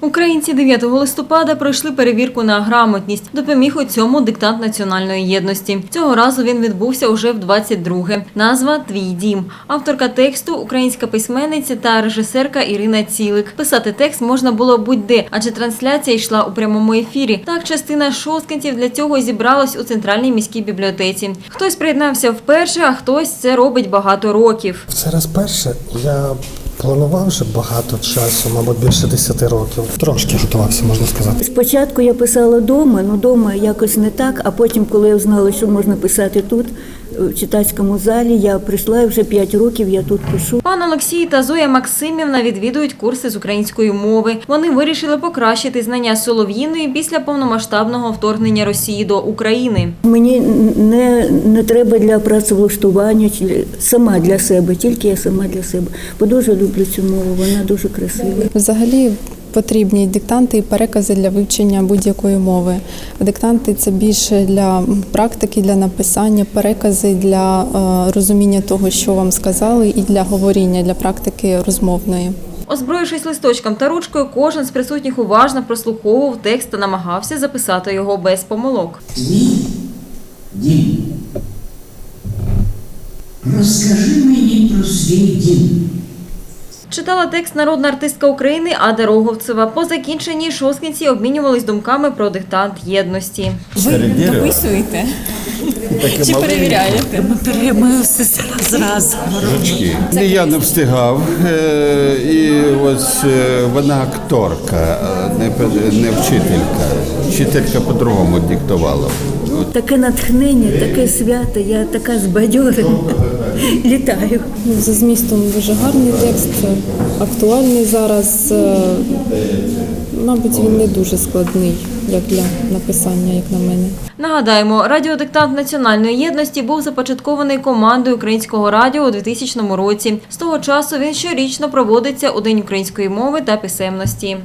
Українці 9 листопада пройшли перевірку на грамотність. Допоміг у цьому диктант національної єдності. Цього разу він відбувся уже в 22-ге. Назва Твій дім. Авторка тексту українська письменниця та режисерка Ірина Цілик. Писати текст можна було будь-де, адже трансляція йшла у прямому ефірі. Так, частина шосткинців для цього зібралась у центральній міській бібліотеці. Хтось приєднався вперше, а хтось це робить багато років. Це раз перше. Я планував вже багато часу, мабуть, більше 10 років. Трошки готувався, можна сказати. Спочатку я писала вдома, ну вдома якось не так, а потім, коли я знала, що можна писати тут, в читацькому залі, я прийшла і вже 5 років я тут пишу. Пан Олексій та Зоя Максимівна відвідують курси з української мови. Вони вирішили покращити знання солов'їної після повномасштабного вторгнення Росії до України. Мені не, не треба для працевлаштування, чи- сама для себе, тільки я сама для себе. Бо дуже люблю цю мову, вона дуже красива. Взагалі потрібні диктанти і перекази для вивчення будь-якої мови. Диктанти це більше для практики, для написання, перекази для е, розуміння того, що вам сказали, і для говоріння, для практики розмовної. Озброївшись листочком та ручкою, кожен з присутніх уважно прослуховував текст та намагався записати його без помилок. Твій дім. Розкажи мені про свій дім. Читала текст народна артистка України Ада Роговцева. По закінченні шосткинці обмінювались думками про диктант єдності. Ви дописуєте? Чи перевіряєте? Ми переймаємо все зразу. І Я не встигав, е, і ось е, вона акторка, не вчителька. Вчителька по-другому диктувала. Таке натхнення, таке свято, я така збадьорена. Літаю. Ну, За змістом дуже гарний текст, актуальний зараз. Е, Мабуть, він не дуже складний, як для написання, як на мене. Нагадаємо, радіодиктант національної єдності був започаткований командою українського радіо у 2000 році. З того часу він щорічно проводиться у День української мови та писемності.